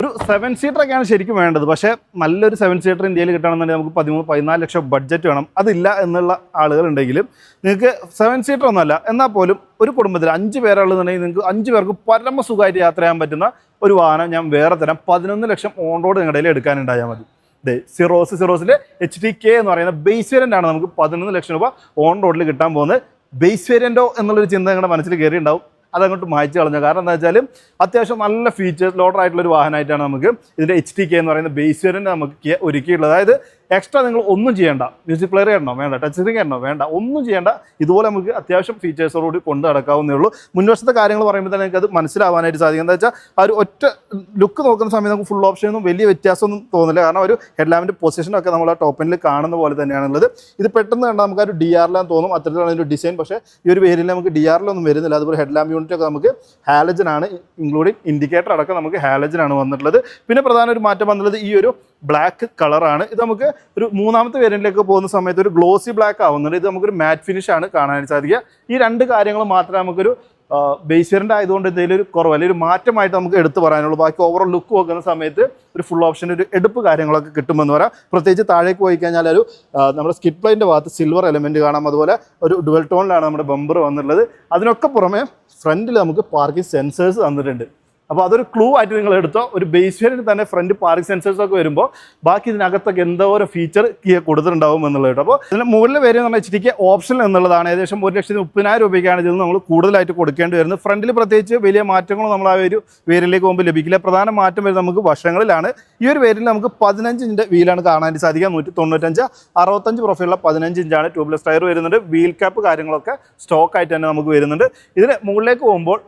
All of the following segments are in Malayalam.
ഒരു സെവൻ സീറ്റർ ഒക്കെയാണ് ശരിക്കും വേണ്ടത്. പക്ഷേ നല്ലൊരു സെവൻ സീറ്റർ ഇന്ത്യയിൽ കിട്ടണമെന്നുണ്ടെങ്കിൽ നമുക്ക് പതിമൂന്ന് പതിനാല് ലക്ഷം ബഡ്ജറ്റ് വേണം. അതില്ല എന്നുള്ള ആളുകളുണ്ടെങ്കിലും നിങ്ങൾക്ക് സെവൻ സീറ്റർ ഒന്നുമല്ല എന്നാൽ പോലും ഒരു കുടുംബത്തിൽ അഞ്ച് പേരുള്ളതെന്നുണ്ടെങ്കിൽ നിങ്ങൾക്ക് അഞ്ച് പേർക്ക് പരമ സുഖമായിട്ട് യാത്ര ചെയ്യാൻ പറ്റുന്ന ഒരു വാഹനം ഞാൻ വേറെ തരാം. പതിനൊന്ന് ലക്ഷം ഓൺ റോഡ് നിങ്ങളുടെ കയ്യിൽ എടുക്കാനുണ്ടായാൽ മതി. ദേ സിറോസ് സിറോസിന്റെ എച്ച് ഡി കെ എന്ന് പറയുന്ന ബേസ് വേരിയന്റ് ആണ് നമുക്ക് പതിനൊന്ന് ലക്ഷം രൂപ ഓൺ റോഡിൽ കിട്ടാൻ പോകുന്നത്. ബേസ് വേരിയന്റോ എന്നുള്ളൊരു ചിന്ത നിങ്ങളുടെ മനസ്സിൽ കയറിയിട്ടുണ്ടാവും. അതങ്ങോട്ട് മായ്ച്ചു കളഞ്ഞു. കാരണം എന്താ വെച്ചാൽ അത്യാവശ്യം നല്ല ഫീച്ചേഴ്സ് ലോഡർ ആയിട്ടുള്ള ഒരു വാഹനമായിട്ടാണ് നമുക്ക് ഇതിന്റെ എച്ച് ടി കെ എന്ന് പറയുന്ന ബേസ് വേരിയന്റ് നമുക്ക് ഒരുക്കിയുള്ളത് അതായത് എക്സ്ട്രാ നിങ്ങൾ ഒന്നും ചെയ്യേണ്ട. മ്യൂസിക് പ്ലെയർ ചെയ്യണോ വേണ്ട. ടച്ച് സ്ക്രീൻ ചെയ്യണോ വേണ്ട. ഒന്നും ചെയ്യേണ്ട. ഇതുപോലെ നമുക്ക് അത്യാവശ്യം ഫീച്ചേഴ്സോടുകൂടി കൊണ്ട് നടക്കാവുന്നേ ഉള്ളൂ. മുൻവശത്തെ കാര്യങ്ങൾ പറയുമ്പോൾ തന്നെ നിങ്ങൾക്ക് അത് മനസ്സിലാവാനായിട്ട് സാധിക്കും. എന്താ വെച്ചാൽ ആ ഒരു ഒറ്റ ലുക്ക് നോക്കുന്ന സമയത്ത് നമുക്ക് ഫുൾ ഓപ്ഷനൊന്നും വലിയ വ്യത്യാസമൊന്നും തോന്നില്ല. കാരണം ഒരു ഹെഡ്ലാമ്പിന്റെ പൊസിഷനൊക്കെ നമ്മൾ ആ ടോപ്പിനിൽ കാണുന്ന പോലെ തന്നെയാണുള്ളത് ഇത് പെട്ടെന്ന് കണ്ടാൽ നമുക്ക് ആ ഒരു ഡി ആറിലാൻ തോന്നും. അത്തരത്തിലാണ് ഒരു ഡിസൈൻ പക്ഷേ ഈ ഒരു പേരിൽ നമുക്ക് ഡി ആറിലൊന്നും വരുന്നില്ല. അതുപോലെ ഹെഡ്ലാമ്പ് യൂണിറ്റ് ഒക്കെ നമുക്ക് ഹാലജനാണ് ഇൻക്ലൂഡിങ് ഇൻഡിക്കേറ്റർ അടക്കം നമുക്ക് ഹാലജനാണ് വന്നിട്ടുള്ളത്. പിന്നെ പ്രധാന ഒരു മാറ്റം വന്നുള്ളത് ഈ ഒരു ബ്ലാക്ക് കളറാണ് ഇത് നമുക്ക് ഒരു മൂന്നാമത്തെ വേരിയന്റിലേക്ക് പോകുന്ന സമയത്ത് ഒരു ഗ്ലോസി ബ്ലാക്ക് ആവുന്നുണ്ട്. ഇത് നമുക്കൊരു മാറ്റ് ഫിനിഷ് ആണ് കാണാൻ സാധിക്കുക. ഈ രണ്ട് കാര്യങ്ങൾ മാത്രമേ നമുക്കൊരു ബേസ് വേരിയന്റ് ആയതുകൊണ്ട് എന്തെങ്കിലും ഒരു കുറവ് അല്ലെങ്കിൽ ഒരു മാറ്റമായിട്ട് നമുക്ക് എടുത്തു പറയാനുള്ളൂ. ബാക്കി ഓവറോൾ ലുക്ക് നോക്കുന്ന സമയത്ത് ഒരു ഫുൾ ഓപ്ഷൻ ഒരു എടുപ്പ് കാര്യങ്ങളൊക്കെ കിട്ടുമെന്ന് പറയാം. പ്രത്യേകിച്ച് താഴേക്ക് പോയി കഴിഞ്ഞാൽ ഒരു നമ്മുടെ സ്കിറ്റ് ഭാഗത്ത് സിൽവർ എലമെന്റ് കാണാം. അതുപോലെ ഒരു ഡുവൽ ടോണിലാണ് നമ്മുടെ ബമ്പർ വന്നിട്ടുള്ളത്. അതിനൊക്കെ പുറമെ ഫ്രണ്ടിൽ നമുക്ക് പാർക്കിംഗ് സെൻസേഴ്സ് തന്നിട്ടുണ്ട്. അപ്പോൾ അതൊരു ക്ലൂ ആയിട്ട് നിങ്ങൾ എടുത്തോ. ഒരു ബേസ് വേരിയന്റ് തന്നെ ഫ്രണ്ട് പാർക്ക് സെൻസേഴ്സ് ഒക്കെ വരുമ്പോൾ ബാക്കി ഇതിനകത്തൊക്കെ എന്തോ ഓരോ ഫീച്ചർ കൊടുത്തിട്ടുണ്ടാവും എന്നുള്ളത് കേട്ടോ. അപ്പോൾ ഇതിന് മുകളിൽ വരും എന്ന് എച്ച് ഡിക്ക് ഓപ്ഷൻ എന്നുള്ളതാണ്. ഏകദേശം ഒരു ലക്ഷത്തി മുപ്പതിനായിരം രൂപയ്ക്കാണ് ഇതിൽ നമ്മൾ കൂടുതലായിട്ട് കൊടുക്കേണ്ടി വരുന്നത്. ഫ്രണ്ടിൽ പ്രത്യേകിച്ച് വലിയ മാറ്റങ്ങളും നമ്മൾ ആ ഒരു വേരിലേക്ക് പോകുമ്പോൾ ലഭിക്കില്ല. പ്രധാന മാറ്റം വരുന്നത് നമുക്ക് വശങ്ങളിലാണ്. ഈ ഒരു വേരിൽ നമുക്ക് പതിനഞ്ച് ഇഞ്ച് വീലാണ് കാണാൻ സാധിക്കുക. നൂറ്റി തൊണ്ണൂറ്റഞ്ച് അറുപത്തഞ്ച് പ്രൊഫൈലുള്ള പതിനഞ്ച് ഇഞ്ചാണ് ട്യൂബ്ലെസ് ടയർ വരുന്നുണ്ട്. വീൽ ക്യാപ്പ് കാര്യങ്ങളൊക്കെ സ്റ്റോക്കായിട്ട് തന്നെ നമുക്ക് വരുന്നുണ്ട്. ഇതിന് മുകളിലേക്ക് പോകുമ്പോൾ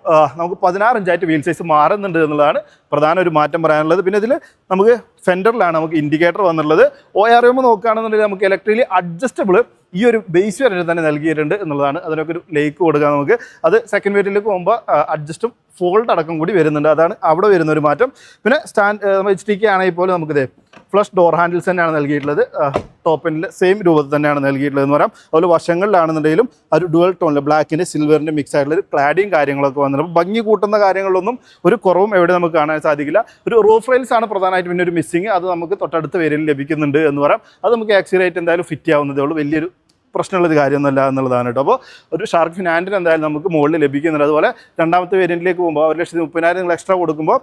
നമുക്ക് പതിനാറ് ഇഞ്ചായിട്ട് വീൽ സൈസ് മാറുന്നുണ്ട് എന്നുള്ളതാണ് പ്രധാന ഒരു മാറ്റം പറയാനുള്ളത്. പിന്നെ ഇതിൽ നമുക്ക് ഫെൻഡറിലാണ് നമുക്ക് ഇൻഡിക്കേറ്റർ വന്നുള്ളത് ഒ ആർ എം നോക്കുകയാണെന്നുണ്ടെങ്കിൽ നമുക്ക് ഇലക്ട്രിക്കലി അഡ്ജസ്റ്റബിൾ ഈ ഒരു ബേസ് വരെ തന്നെ നൽകിയിട്ടുണ്ട് എന്നുള്ളതാണ്. അതിനൊക്കെ ഒരു ലേക്ക് കൊടുക്കുക നമുക്ക്. അത് സെക്കൻഡ് വേറ്റിലേക്ക് പോകുമ്പോൾ അഡ്ജസ്റ്റും ഫോൾഡ് അടക്കം കൂടി വരുന്നുണ്ട്. അതാണ് അവിടെ വരുന്ന ഒരു മാറ്റം. പിന്നെ സ്റ്റാൻഡ് എച്ച് ടി കെ ആണെങ്കിൽ പോലും നമുക്കിത് ഫ്ലഷ് ഡോർ ഹാൻഡിൽസ് തന്നെയാണ് നൽകിയിട്ടുള്ളത്. ടോപ്പിന്റെ സെയിം രൂപത്തിൽ തന്നെയാണ് നൽകിയിട്ടുള്ളത് എന്ന് പറയാം. അതുപോലെ വശങ്ങളിലാണെന്നുണ്ടെങ്കിലും ഒരു ഡുവൽ ടോണിൽ ബ്ലാക്കിന്റെ സിൽവറിന്റെ മിക്സ് ആയിട്ടുള്ള ഒരു ക്ലാഡിയും കാര്യങ്ങളൊക്കെ വന്നിട്ടുണ്ട്. ഭംഗി കൂട്ടുന്ന കാര്യങ്ങളൊന്നും ഒരു കുറവും എവിടെ നമുക്ക് കാണാൻ സാധിക്കില്ല. ഒരു റൂഫ് റെയിൽസ് ആണ് പ്രധാനമായിട്ട് പിന്നെ ഒരു മിസ്സിങ് അത് നമുക്ക് തൊട്ടടുത്ത് വേരിയൽ ലഭിക്കുന്നുണ്ട് എന്ന് പറയാം. അത് നമുക്ക് ആക്സിഡേറ്റ് എന്തായാലും ഫിറ്റ് ആവുന്നതേ ഉള്ളൂ. വലിയൊരു പ്രശ്നമുള്ളൊരു കാര്യമൊന്നുമല്ല എന്നുള്ളതാണ് കേട്ടോ. അപ്പോൾ ഒരു ഷാർക്ക് ഫിനാൻഡിന് എന്തായാലും നമുക്ക് മുകളിൽ ലഭിക്കുന്നുണ്ട്. അതുപോലെ രണ്ടാമത്തെ വേരിയന്റിലേക്ക് പോകുമ്പോൾ ഒരു ലക്ഷത്തി മുപ്പതിനായിരം നിങ്ങൾ എക്സ്ട്രാ കൊടുക്കുമ്പോൾ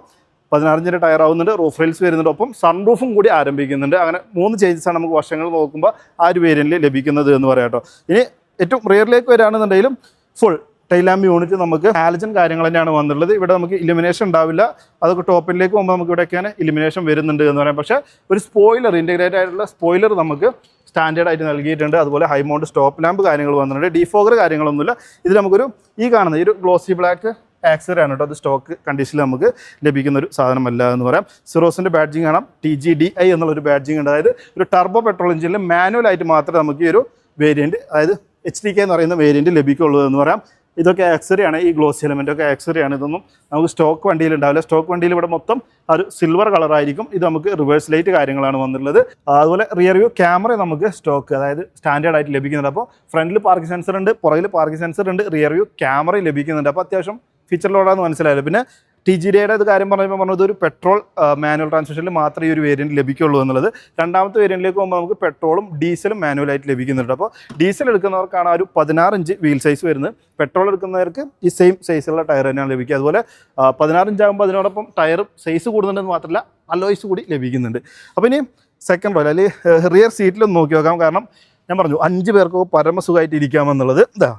പതിനാറിഞ്ചിന്റെ ടയർ ആവുന്നുണ്ട് റൂഫ് റെയിൽസ് വരുന്നുണ്ട്. ഒപ്പം സൺറൂഫും കൂടി ആരംഭിക്കുന്നുണ്ട്. അങ്ങനെ മൂന്ന് ചേഞ്ചസ് ആണ് നമുക്ക് വർഷങ്ങൾ നോക്കുമ്പോൾ ആ ഒരു വേരിയന്റിൽ ലഭിക്കുന്നത് എന്ന് പറയാം കേട്ടോ. ഇനി ഏറ്റവും റിയറിലേക്ക് വരാണെന്നുണ്ടെങ്കിലും ഫുൾ ടൈലാമ്പ് യൂണിറ്റ് നമുക്ക് ഹാലജൻ കാര്യങ്ങൾ തന്നെയാണ് വന്നിട്ടുള്ളത്. ഇവിടെ നമുക്ക് ഇലിമിനേഷൻ ഉണ്ടാവില്ല. അതൊക്കെ ടോപ്പിലേക്ക് പോകുമ്പോൾ നമുക്ക് ഇവിടെയൊക്കെയാണ് ഇലിമിനേഷൻ വരുന്നുണ്ട് എന്ന് പറയാം. പക്ഷേ ഒരു സ്പോയിലർ ഇന്റഗ്രേറ്റ് ആയിട്ടുള്ള സ്പോയിലർ നമുക്ക് സ്റ്റാൻഡേർഡ് ആയിട്ട് നൽകിയിട്ടുണ്ട്. അതുപോലെ ഹൈ മൗണ്ട് സ്റ്റോപ്പ് ലാമ്പ് കാര്യങ്ങൾ വന്നിട്ടുണ്ട്. ഡിഫോഗർ കാര്യങ്ങളൊന്നുമില്ല. ഇത് നമുക്കൊരു ഈ കാണുന്ന ഈ ഒരു ഗ്ലോസി ബ്ലാക്ക് ആക്സറി ആണ് കേട്ടോ. അത് സ്റ്റോക്ക് കണ്ടീഷനിൽ നമുക്ക് ലഭിക്കുന്ന ഒരു സാധനമല്ല എന്ന് പറയാം. സിറോസിന്റെ ബാഡ്ജിങ് കാണാം. ടി ജി ഡി ഐ എന്നുള്ളൊരു ബാഡ്ജിങ് ഉണ്ട്. അതായത് ഒരു ടർബോ പെട്രോൾ എഞ്ചിനിൽ മാനുവൽ ആയിട്ട് മാത്രമേ നമുക്ക് ഈ ഒരു വേരിയന്റ് അതായത് എച്ച് ഡി കെ എന്ന് പറയുന്ന വേരിയന്റ് ലഭിക്കുള്ളൂ എന്ന് പറയാം. ഇതൊക്കെ ആക്സറി ആണ്. ഈ ഗ്ലോസ് എലമെന്റ് ഒക്കെ ആക്സറി ആണ് ഇതൊന്നും നമുക്ക് സ്റ്റോക്ക് വണ്ടിയിൽ ഉണ്ടാവില്ല. സ്റ്റോക്ക് വണ്ടിയിൽ ഇവിടെ മൊത്തം ഒരു സിൽവർ കളറായിരിക്കും ഇത് നമുക്ക് റിവേഴ്സ് ലൈറ്റ് കാര്യങ്ങളാണ് വന്നിട്ടുള്ളത്. അതുപോലെ റിയർ വ്യൂ ക്യാമറ നമുക്ക് സ്റ്റോക്ക് അതായത് സ്റ്റാൻഡേർഡ് ആയിട്ട് ലഭിക്കുന്നുണ്ട്. അപ്പോൾ ഫ്രണ്ടിൽ പാർക്ക് സെൻസർ ഉണ്ട് പുറകിൽ പാർക്ക് സെൻസർ ഉണ്ട് റിയർ വ്യൂ ക്യാമറ ലഭിക്കുന്നുണ്ട്. അപ്പോൾ അത്യാവശ്യം ഫീച്ചർ ലോഡാന്ന് മനസ്സിലായല്ലോ. പിന്നെ ടി ജി ഡിയുടെ ഇത് കാര്യം പറഞ്ഞപ്പോൾ പറഞ്ഞത് ഒരു പെട്രോൾ മാനുവൽ ട്രാൻസ്മിഷനിൽ മാത്രമേ ഈ ഒരു വേരിയന്റ് ലഭിക്കുള്ളൂ എന്നുള്ളത്. രണ്ടാമത്തെ വേരിയന്റിലേക്ക് പോകുമ്പോൾ നമുക്ക് പെട്രോളും ഡീസലും മാനുവലായിട്ട് ലഭിക്കുന്നുണ്ട്. അപ്പോൾ ഡീസൽ എടുക്കുന്നവർക്കാണ് ആ ഒരു പതിനാറ് ഇഞ്ച് വീൽ സൈസ് വരുന്നത്. പെട്രോൾ എടുക്കുന്നവർക്ക് ഈ സെയിം സൈസുള്ള ടയർ തന്നെയാണ് ലഭിക്കുക. അതുപോലെ ആ, പതിനാറ് ഇഞ്ച് ആകുമ്പോൾ അതിനോടൊപ്പം ടയർ സൈസ് കൂടുന്നുണ്ടെന്ന് മാത്രമല്ല അലോയ്സ് കൂടി ലഭിക്കുന്നുണ്ട്. അപ്പോൾ ഇനി സെക്കൻഡ് റോയിൽ അല്ലെങ്കിൽ റിയർ സീറ്റിലൊന്ന് നോക്കി നോക്കാം. കാരണം ഞാൻ പറഞ്ഞു അഞ്ച് പേർക്ക് പരമസുഖമായിട്ട് ഇരിക്കാമെന്നുള്ളത്. ഇതാ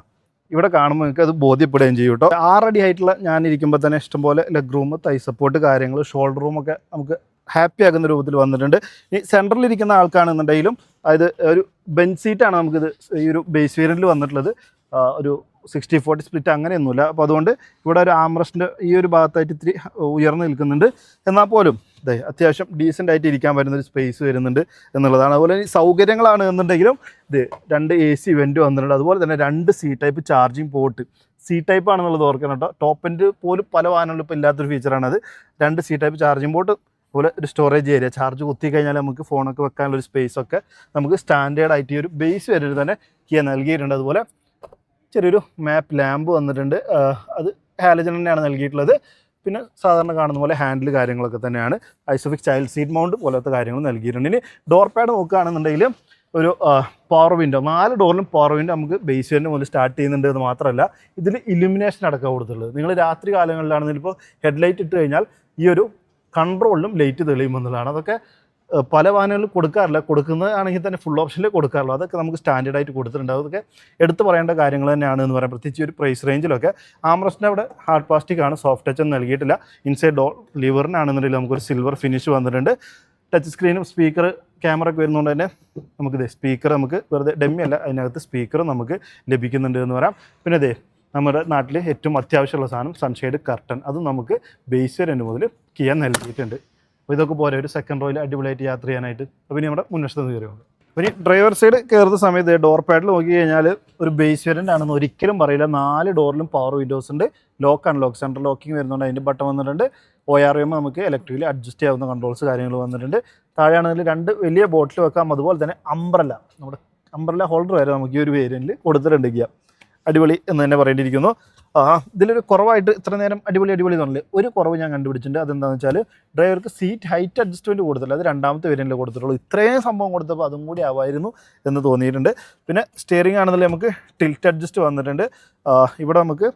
ഇവിടെ കാണുമ്പോൾ നിങ്ങൾക്ക് അത് ബോധ്യപ്പെടുകയും ചെയ്യും കേട്ടോ ആറടി ആയിട്ടുള്ള ഞാൻ ഇരിക്കുമ്പോൾ തന്നെ ഇഷ്ടംപോലെ ലെഗ് റൂം തൈ സപ്പോർട്ട് കാര്യങ്ങൾ ഷോൾഡർ റൂമൊക്കെ നമുക്ക് ഹാപ്പി ആകുന്ന രൂപത്തിൽ വന്നിട്ടുണ്ട്. ഈ സെന്ററിൽ ഇരിക്കുന്ന ആൾക്കാണെന്നുണ്ടെങ്കിലും അതായത് ഒരു ബെഞ്ച് സീറ്റാണ് നമുക്കിത് ഈ ഒരു ബേസ് വേരിയന്റിൽ വന്നിട്ടുള്ളത്. ഒരു സിക്സ്റ്റി ഫോർട്ടി സ്പ്ലിറ്റ് അങ്ങനെയൊന്നുമില്ല. അപ്പോൾ അതുകൊണ്ട് ഇവിടെ ഒരു ആംറസ്റ്റിന്റെ ഈ ഒരു ഭാഗത്തായിട്ട് ഇത്തിരി ഉയർന്നു നിൽക്കുന്നുണ്ട്. എന്നാൽ പോലും അതെ അത്യാവശ്യം ഡീസന്റ് ആയിട്ട് ഇരിക്കാൻ പറ്റുന്ന ഒരു സ്പേസ് വരുന്നുണ്ട് എന്നുള്ളതാണ്. അതുപോലെ സൗകര്യങ്ങളാണ് എന്നുണ്ടെങ്കിലും ഇത് രണ്ട് എ സി ഇവന്റ് വന്നിട്ടുണ്ട്. അതുപോലെ തന്നെ രണ്ട് C type charging port C type ആണെന്നുള്ളത് ഓർക്കണം കേട്ടോ. ടോപ്പ് എൻഡ് പോലും പല വാഹനങ്ങളിലും ഇപ്പോൾ ഇല്ലാത്തൊരു ഫീച്ചറാണ് അത് രണ്ട് സി ടൈപ്പ് ചാർജിങ് പോർട്ട് അതുപോലെ ഒരു സ്റ്റോറേജ് ഏരിയ ചാർജ് കുത്തി കഴിഞ്ഞാൽ നമുക്ക് ഫോണൊക്കെ വെക്കാനുള്ള ഒരു സ്പേസ് ഒക്കെ നമുക്ക് സ്റ്റാൻഡേർഡ് ആയിട്ട് ഈ ഒരു ബേസ് വരെ തന്നെ കിയ നൽകിയിട്ടുണ്ട്. അതുപോലെ ചെറിയൊരു മാപ്പ് ലാമ്പ് വന്നിട്ടുണ്ട്. അത് ഹാലജൻ തന്നെയാണ് നൽകിയിട്ടുള്ളത്. പിന്നെ സാധാരണ കാണുന്ന പോലെ ഹാൻഡിൽ കാര്യങ്ങളൊക്കെ തന്നെയാണ്. ഐസോഫിക് ചൈൽഡ് സീറ്റ് മൗണ്ട് പോലത്തെ കാര്യങ്ങൾ നൽകിയിട്ടുണ്ട്. ഇനി ഡോർ പാഡ് നോക്കുകയാണെന്നുണ്ടെങ്കിൽ ഒരു പവർ വിൻഡോ നാല് ഡോറിലും പവർ വിൻഡോ നമുക്ക് ബേസ് വേരിന്റെ മുതൽ സ്റ്റാർട്ട് ചെയ്യുന്നുണ്ട് എന്ന് മാത്രമല്ല ഇതിൽ ഇലുമിനേഷൻ അടക്കം കൊടുത്തുള്ളത് നിങ്ങൾ രാത്രി കാലങ്ങളിലാണെങ്കിലും ഇപ്പോൾ ഹെഡ്ലൈറ്റ് ഇട്ട് കഴിഞ്ഞാൽ ഈ ഒരു കൺട്രോളിലും ലൈറ്റ് തെളിയുമെന്നുള്ളതാണ് അതൊക്കെ പല വാഹനങ്ങളിൽ കൊടുക്കാറില്ല. കൊടുക്കുന്നതാണെങ്കിൽ തന്നെ ഫുൾ ഓപ്ഷനിൽ കൊടുക്കാറുള്ളൂ. അതൊക്കെ നമുക്ക് സ്റ്റാൻഡേർഡ് ആയിട്ട് കൊടുത്തിട്ടുണ്ട്. അതൊക്കെ എടുത്തു പറയേണ്ട കാര്യങ്ങൾ തന്നെയാണ് എന്ന് പറയാം. പ്രത്യേകിച്ച് ഒരു പ്രൈസ് റേഞ്ചിലൊക്കെ ആംറസ്റ്റിന്റെ അവിടെ ഹാർഡ് പ്ലാസ്റ്റിക് ആണ്. സോഫ്റ്റ് ടച്ച് ഒന്നും നൽകിയിട്ടില്ല. ഇൻസൈഡ് ഡോർ ലിവറിനാണെന്നുണ്ടെങ്കിൽ നമുക്കൊരു സിൽവർ ഫിനിഷ് വന്നിട്ടുണ്ട്. ടച്ച് സ്ക്രീനും സ്പീക്കർ ക്യാമറ ഒക്കെ വരുന്നതുകൊണ്ട് തന്നെ നമുക്കിത് സ്പീക്കർ നമുക്ക് വെറുതെ ഡെമ്മി അല്ല. അതിനകത്ത് സ്പീക്കറും നമുക്ക് ലഭിക്കുന്നുണ്ട് എന്ന് പറയാം. പിന്നെ ഇതേ നമ്മുടെ നാട്ടിൽ ഏറ്റവും അത്യാവശ്യമുള്ള സാധനം സൺഷെയ്ഡ് കർട്ടൻ അതും നമുക്ക് ബേസ് വരെ മുതൽ കിയാൻ നൽകിയിട്ടുണ്ട്. അപ്പോൾ ഇതൊക്കെ പോലെ ഒരു സെക്കൻഡ് റോയിൽ അടിപൊളിയായിട്ട് യാത്ര ചെയ്യാനായിട്ട്. അപ്പോൾ ഇനി നമ്മുടെ മുൻവശത്ത് നിന്ന് കയറിയുള്ളൂ ഇനി ഡ്രൈവർ സൈഡ് കയറുന്ന സമയത്ത് ഡോർ പാഡിൽ നോക്കി കഴിഞ്ഞാൽ ഒരു ബേസ് വേരിയന്റ് ആണെന്ന് ഒരിക്കലും പറയില്ല. നാല് ഡോറിലും പവർ വിൻഡോസ് ഉണ്ട്. ലോക്ക് അൺലോക്ക് സെൻട്രൽ ലോക്കിംഗ് വരുന്നുണ്ട്. അതിന്റെ ബട്ടൺ വന്നിട്ടുണ്ട്. ഒ ആർ എം നമുക്ക് ഇലക്ട്രിക്കലി അഡ്ജസ്റ്റ് ചെയ്യാവുന്ന കൺട്രോൾസ് കാര്യങ്ങൾ വന്നിട്ടുണ്ട്. താഴെയാണെങ്കിൽ രണ്ട് വലിയ ബോട്ടിൽ വെക്കാം. അതുപോലെ തന്നെ അംബ്രല്ല നമ്മുടെ അംബ്രല്ല ഹോൾഡർ വരെ നമുക്ക് ഈ ഒരു വേരിയന്റിൽ കൊടുത്തിട്ടുണ്ട് ഗിയ അടിപൊളി എന്ന് തന്നെ പറയേണ്ടിയിരിക്കുന്നു. ആ ഇതിലൊരു കുറവായിട്ട് ഇത്ര നേരം അടിപൊളി അടിപൊളി എന്നുള്ളത് ഒരു കുറവ് ഞാൻ കണ്ടുപിടിച്ചിട്ടുണ്ട്. അതെന്താണെന്ന് വെച്ചാൽ ഡ്രൈവർക്ക് സീറ്റ് ഹൈറ്റ് അഡ്ജസ്റ്റ്മെന്റ് കൊടുത്തില്ല. അത് രണ്ടാമത്തെ വേരിയന്റിൽ കൊടുത്തിട്ടുള്ളൂ. ഇത്രയും സംഭവം കൊടുത്തപ്പോൾ അതും കൂടി ആവായിരുന്നു എന്ന് തോന്നിയിട്ടുണ്ട്. പിന്നെ സ്റ്റിയറിംഗ് ആണെന്നുണ്ടെങ്കിൽ നമുക്ക് ടിൽറ്റ് അഡ്ജസ്റ്റ് വന്നിട്ടുണ്ട്. ഇവിടെ നമുക്ക്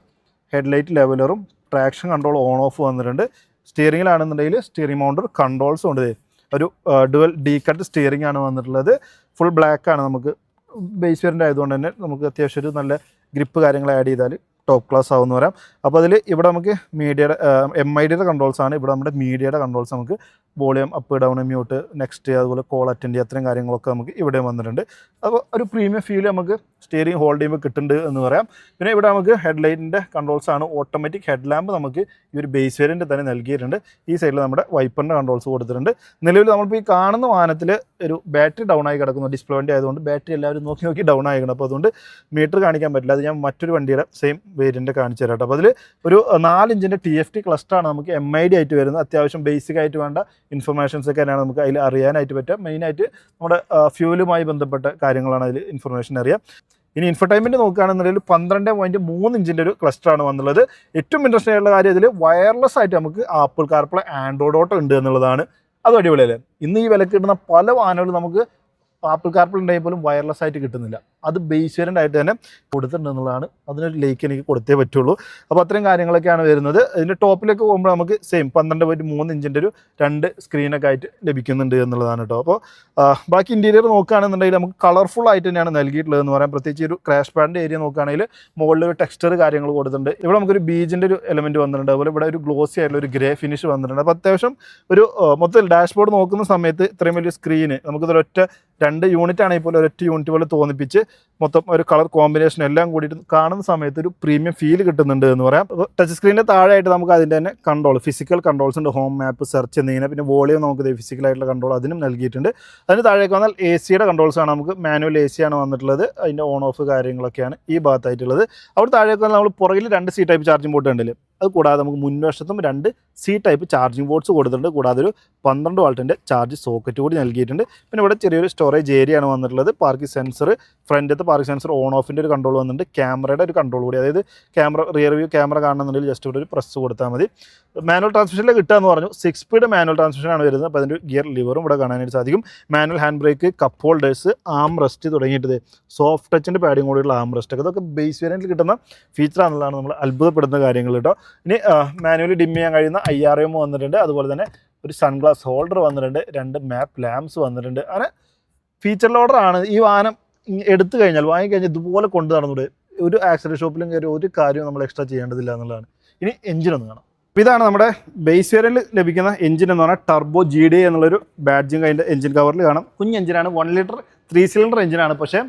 ഹെഡ്ലൈറ്റ് ലെവലറും ട്രാക്ഷൻ കൺട്രോൾ ഓൺ ഓഫ് വന്നിട്ടുണ്ട്. സ്റ്റിയറിംഗിലാണെന്നുണ്ടെങ്കിൽ സ്റ്റിയറിംഗ് മൗണ്ടർ കൺട്രോൾസും ഉണ്ട്. ഒരു ഡുവൽ ഡി കട്ട് സ്റ്റിയറിംഗ് ആണ് വന്നിട്ടുള്ളത്. ഫുൾ ബ്ലാക്ക് ആണ് നമുക്ക്. ബേസ് വേരിയന്റ് ആയതുകൊണ്ട് തന്നെ നമുക്ക് അത്യാവശ്യം ഒരു നല്ല ഗ്രിപ്പ് കാര്യങ്ങൾ ആഡ് ചെയ്താൽ ടോപ്പ് ക്ലാസ് ആവുമെന്ന് പറയാം. അപ്പോൾ അതിൽ ഇവിടെ നമുക്ക് മീഡിയയുടെ എം ഐ ഡിയുടെ കൺട്രോൾസ് ആണ്. ഇവിടെ നമ്മുടെ മീഡിയയുടെ കൺട്രോൾസ് നമുക്ക് volume up down mute next അതുപോലെ കോൾ അറ്റൻഡ് അത്രയും കാര്യങ്ങളൊക്കെ നമുക്ക് ഇവിടെ വന്നിട്ടുണ്ട്. അപ്പോൾ ഒരു പ്രീമിയം ഫീൽ നമുക്ക് സ്റ്റിയറിംഗ് ഹോൾഡ് ചെയ്യുമ്പോൾ കിട്ടുന്നുണ്ട് എന്ന് പറയാം. പിന്നെ ഇവിടെ നമുക്ക് ഹെഡ്ലൈറ്റിന്റെ കൺട്രോൾസ് ആണ്. ഓട്ടോമാറ്റിക് ഹെഡ് ലാമ്പ് നമുക്ക് ഈ ഒരു ബേസ് വേരിയന്റ് തന്നെ നൽകിയിട്ടുണ്ട്. ഈ സൈഡിൽ നമ്മുടെ വൈപ്പറിന്റെ കൺട്രോൾസ് കൊടുത്തിട്ടുണ്ട്. നിലവിൽ നമ്മളിപ്പോൾ ഈ കാണുന്ന വാഹനത്തിൽ ഒരു ബാറ്ററി ഡൗൺ ആയി കിടക്കുന്നു. ഡിസ്പ്ലേ വണ്ടി ആയതുകൊണ്ട് ബാറ്ററി എല്ലാവരും നോക്കി നോക്കി ഡൗൺ ആയിക്കണം അപ്പോൾ അതുകൊണ്ട് മീറ്റർ കാണിക്കാൻ പറ്റില്ല. അത് ഞാൻ മറ്റൊരു വണ്ടിയുടെ സെയിം വേരിയന്റ് കാണിച്ചു തരാം കേട്ടോ. അപ്പോൾ അതിൽ ഒരു നാലിഞ്ചിന്റെ ടി എഫ് ടി ക്ലസ്റ്ററാണ് നമുക്ക് എം ഐ ഡി ആയിട്ട് വരുന്നത്. അത്യാവശ്യം ബേസിക് ആയിട്ട് വേണ്ട ഇൻഫർമേഷൻസ് ഒക്കെ തന്നെയാണ് നമുക്ക് അതിൽ അറിയാനായിട്ട് പറ്റുക. മെയിനായിട്ട് നമ്മുടെ ഫ്യൂലുമായി ബന്ധപ്പെട്ട കാര്യങ്ങളാണ് അതിൽ ഇൻഫർമേഷൻ അറിയാം. ഇനി ഇൻഫർടൈൻമെന്റ് നോക്കുകയാണെന്നുണ്ടെങ്കിൽ പന്ത്രണ്ട് പോയിന്റ് മൂന്ന് ഇഞ്ചിന്റെ ഒരു ക്ലസ്റ്ററാണ് വന്നുള്ളത് ഏറ്റവും ഇൻട്രസ്റ്റിംഗ് ആയിട്ടുള്ള കാര്യം ഇതിൽ വയർലെസ് ആയിട്ട് നമുക്ക് ആപ്പിൾ കാർപ്ലേ ആൻഡ്രോയിഡ് ഓട്ടോ ഉണ്ട് എന്നുള്ളതാണ്. അത് അടിപൊളിയല്ലേ? ഇന്ന് ഈ വിലക്ക് കിട്ടുന്ന പല വാഹനങ്ങളും നമുക്ക് ആപ്പിൾ കാർപ്പിൾ ഉണ്ടെങ്കിൽ പോലും വയർലെസ് ആയിട്ട് കിട്ടുന്നില്ല. അത് ബേസ് വേരിയന്റ് ആയിട്ട് തന്നെ കൊടുത്തിട്ടുണ്ട് എന്നുള്ളതാണ്. അതിനൊരു ലേക്ക് എനിക്ക് കൊടുത്തേ പറ്റുള്ളൂ. അപ്പോൾ അത്രയും കാര്യങ്ങളൊക്കെയാണ് വരുന്നത്. ഇതിന്റെ ടോപ്പിലേക്ക് പോകുമ്പോൾ നമുക്ക് സെയിം പന്ത്രണ്ട് പോയിന്റ് മൂന്ന് ഇഞ്ചിന്റെ ഒരു രണ്ട് സ്ക്രീനൊക്കെ ആയിട്ട് ലഭിക്കുന്നുണ്ട് എന്നുള്ളതാണ് കേട്ടോ. അപ്പോൾ ബാക്കി ഇന്റീരിയർ നോക്കുകയാണെന്നുണ്ടെങ്കിൽ നമുക്ക് കളർഫുൾ ആയിട്ട് തന്നെയാണ് നൽകിയിട്ടുള്ളത് എന്ന് പറയാം. പ്രത്യേകിച്ച് ഒരു ക്രാഷ് പാഡിന്റെ ഏരിയ നോക്കുകയാണെങ്കിൽ മുകളിൽ ഒരു ടെക്സ്ചർ കാര്യങ്ങൾ കൊടുത്തിട്ടുണ്ട്. ഇവിടെ നമുക്കൊരു ബീജിന്റെ ഒരു എലമെന്റ് വന്നിട്ടുണ്ട്. അതുപോലെ ഇവിടെ ഒരു ഗ്ലോസി ആയിട്ടുള്ള ഒരു ഗ്രേ ഫിനിഷ് വന്നിട്ടുണ്ട്. അപ്പോൾ അത്യാവശ്യം ഒരു മൊത്തത്തിൽ ഡാഷ്ബോർഡ് നോക്കുന്ന സമയത്ത് ഇത്രയും വലിയ സ്ക്രീന് നമുക്കിതൊരൊറ്റ രണ്ട് യൂണിറ്റ് ആണെങ്കിൽ പോലും ഒരൊറ്റ യൂണിറ്റ് പോലെ തോന്നിപ്പിച്ച് മൊത്തം ഒരു കളർ കോമ്പിനേഷൻ എല്ലാം കൂടിയിട്ട് കാണുന്ന സമയത്ത് ഒരു പ്രീമിയം ഫീൽ കിട്ടുന്നുണ്ട് എന്ന് പറയാം. ടച്ച് സ്ക്രീനിന്റെ താഴെയായിട്ട് നമുക്ക് അതിന്റെ തന്നെ കൺട്രോൾ ഫിസിക്കൽ കൺട്രോൾസ് ഉണ്ട്. ഹോം മാപ്പ് സെർച്ച് എന്നിങ്ങനെ പിന്നെ വോളിയം നമുക്ക് ഫിസിക്കൽ ആയിട്ടുള്ള കൺട്രോൾ അതിനും നൽകിയിട്ടുണ്ട്. അതിന് താഴേക്ക് വന്നാൽ എ സിയുടെ കൺട്രോൾസ് ആണ് നമുക്ക് മാനുവൽ എ സി ആണ് വന്നിട്ടുള്ളത്. അതിന്റെ ഓൺ ഓഫ് കാര്യങ്ങളൊക്കെയാണ് ഈ ഭാഗത്തായിട്ടുള്ളത്. അവിടെ താഴേക്ക് വന്നാൽ നമ്മൾ പുറകിൽ രണ്ട് സി ടൈപ്പ് ചാർജിംഗ് പോർട്ട് അത് കൂടാതെ നമുക്ക് മുൻവശത്തും രണ്ട് സി ടൈപ്പ് ചാർജിങ് ബോർഡ്സ് കൊടുത്തിട്ടുണ്ട്. കൂടാതെ ഒരു പന്ത്രണ്ട് വാൾട്ടിന്റെ ചാർജ് സോക്കറ്റ് കൂടി നൽകിയിട്ടുണ്ട്. പിന്നെ ഇവിടെ ചെറിയൊരു സ്റ്റോറേജ് ഏരിയയാണ് വന്നിട്ടുള്ളത്. പാർക്കിംഗ് സെൻസർ ഫ്രണ്ടത്തെ പാർക്കിംഗ് സെൻസർ ഓൺ ഓഫിന്റെ ഒരു കൺട്രോൾ വന്നിട്ടുണ്ട്. ക്യാമറയുടെ ഒരു കൺട്രോൾ കൂടി. അതായത് ക്യാമറ റിയർ വ്യൂ ക്യാമറ കാണണമെന്നുണ്ടെങ്കിൽ ജസ്റ്റ് ഇവിടെ ഒരു പ്രസ് കൊടുത്താൽ മതി. മാനുവൽ ട്രാൻസ്മിഷനിൽ കിട്ടുക എന്ന് പറഞ്ഞു. സിക്സ് സ്പീഡ് മാനുവൽ ട്രാൻസ്മിഷനാണ് വരുന്നത്. അപ്പോൾ അതിന്റെ ഗിയർ ലിവറും ഇവിടെ കാണാനായിട്ട് സാധിക്കും. Manual hand brake cup holders armrest തുടങ്ങിയിട്ടത് soft ടച്ചിന്റെ പാഡിങ് കൂടിയുള്ള ആം റെസ്റ്റ് ഒക്കെ. ഇതൊക്കെ ബേസ് വേരിയന്റിൽ കിട്ടുന്ന ഫീച്ചറാണെന്നുള്ളതാണ് നമ്മൾ അത്ഭുതപ്പെടുന്ന കാര്യങ്ങൾ കേട്ടോ. ഇനി മാനുവലി ഡിം ചെയ്യാൻ കഴിയുന്ന ഐ ആർ എം വന്നിട്ടുണ്ട്. അതുപോലെ തന്നെ ഒരു സൺഗ്ലാസ് ഹോൾഡർ വന്നിട്ടുണ്ട്. രണ്ട് മാപ്പ് ലാംപ്സ് വന്നിട്ടുണ്ട്. അങ്ങനെ ഫീച്ചർ ലോഡർ ആണ്. ഈ വാഹനം എടുത്തു കഴിഞ്ഞാൽ വാങ്ങിക്കഴിഞ്ഞാൽ ഇതുപോലെ കൊണ്ടു നടന്നൂടെ. ഒരു ആക്സിഡന്റ് ഷോപ്പിലും കയറി ഒരു കാര്യവും നമ്മൾ എക്സ്ട്രാ ചെയ്യേണ്ടതില്ല എന്നുള്ളതാണ്. ഇനി എഞ്ചിൻ ഒന്ന് കാണാം. അപ്പോൾ ഇതാണ് നമ്മുടെ ബേസ് വേരിയന്റിൽ ലഭിക്കുന്ന എഞ്ചിൻ എന്ന് പറഞ്ഞാൽ ടർബോ ജി ഡി എന്നുള്ളൊരു ബാഡ്ജിങ് അതിന്റെ എഞ്ചിൻ കവറിൽ കാണാം. കുഞ്ഞ് എഞ്ചിനാണ് വൺ ലിറ്റർ ത്രീ സിലിണ്ടർ എഞ്ചിനാണ് പക്ഷേ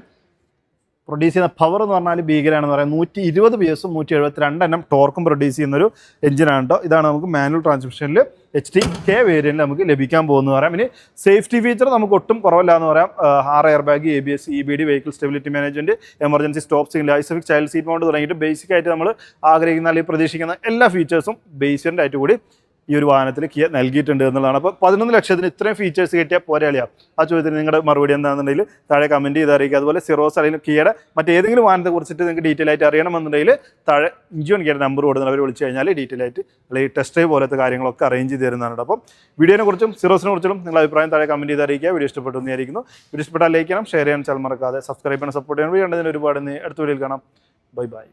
പ്രൊഡ്യൂസ് ചെയ്യുന്ന പവർ എന്ന് പറഞ്ഞാൽ ഭീകരമാണെന്ന് പറയാം. നൂറ്റി ഇരുപത് പി എസും നൂറ്റി എഴുപത്തി രണ്ട് എണ്ണം ടോർക്കും പ്രൊഡ്യൂസ് ചെയ്യുന്നൊരു എഞ്ചിനാണ് കേട്ടോ ഇതാണ് നമുക്ക് മാനുവൽ ട്രാൻസ്മിഷനിൽ എച്ച് ടി കെ വേരിയന്റിൽ നമുക്ക് ലഭിക്കാൻ പോകുന്നു പറയാം. ഇനി സേഫ്റ്റി ഫീച്ചർ നമുക്ക് ഒട്ടും കുറവല്ല എന്ന് പറയാം. ആറ് air bag A B S E B D vehicle stability management emergency stop signal Isofix child seat mount തുടങ്ങിയിട്ട് ബേസിക് ആയിട്ട് നമ്മൾ ആഗ്രഹിക്കുന്ന അല്ലെങ്കിൽ പ്രതീക്ഷിക്കുന്ന എല്ലാ ഫീച്ചേഴ്സും ബേസിയന്റായിട്ട് കൂടി ഈ ഒരു വാഹനത്തിൽ കിയ നൽകിയിട്ടുണ്ട് എന്നുള്ളതാണ്. അപ്പോൾ പതിനൊന്ന് ലക്ഷത്തിന് ഇത്രയും ഫീച്ചേഴ്സ് കിട്ടിയ പോരാളിയാ ആ ചോദ്യത്തിന് നിങ്ങളുടെ മറുപടി എന്താണെന്നുണ്ടെങ്കിൽ താഴെ കമന്റ് ചെയ്ത് അറിയിക്കുക അതുപോലെ സിറോസ് അല്ലെങ്കിൽ കിയയുടെ മറ്റേതെങ്കിലും വാഹനത്തെ കുറിച്ചിട്ട് നിങ്ങൾക്ക് ഡീറ്റെയിൽ ആയിട്ട് അറിയണമെന്നുണ്ടെങ്കിൽ താഴെ ഇഞ്ചിയോൺ കിയുടെ നമ്പർ കൊടുക്കുന്ന അവർ വിളിച്ചു കഴിഞ്ഞാൽ ഡീറ്റെയിൽ ആയിട്ട് അല്ലെങ്കിൽ ടെസ്റ്റ് ഡ്രൈവ് പോലത്തെ കാര്യങ്ങളൊക്കെ അറേഞ്ച് ചെയ്ത് തരുന്നതാണ്. അപ്പം വീഡിയോനെ കുറിച്ചും സിറോസിനെ കുറിച്ചും നിങ്ങളുടെ അഭിപ്രായം താഴെ കമന്റ് ചെയ്ത് അറിയിക്കുക വീഡിയോ ഇഷ്ടപ്പെട്ടു എന്ന് വിചാരിക്കുന്നു. വീഡിയോ ഇഷ്ടപ്പെട്ടാൽ ലൈക്ക് ചെയ്യണം ഷെയർ ചെയ്യാൻ ചാൽ മറക്കാതെ സബ്സ്ക്രൈബ് ചെയ്യണം സപ്പോർട്ട് ചെയ്യണം. ഉണ്ടെങ്കിൽ ഒരുപാട്. അടുത്ത വീഡിയോയിൽ കാണാം. Bye bye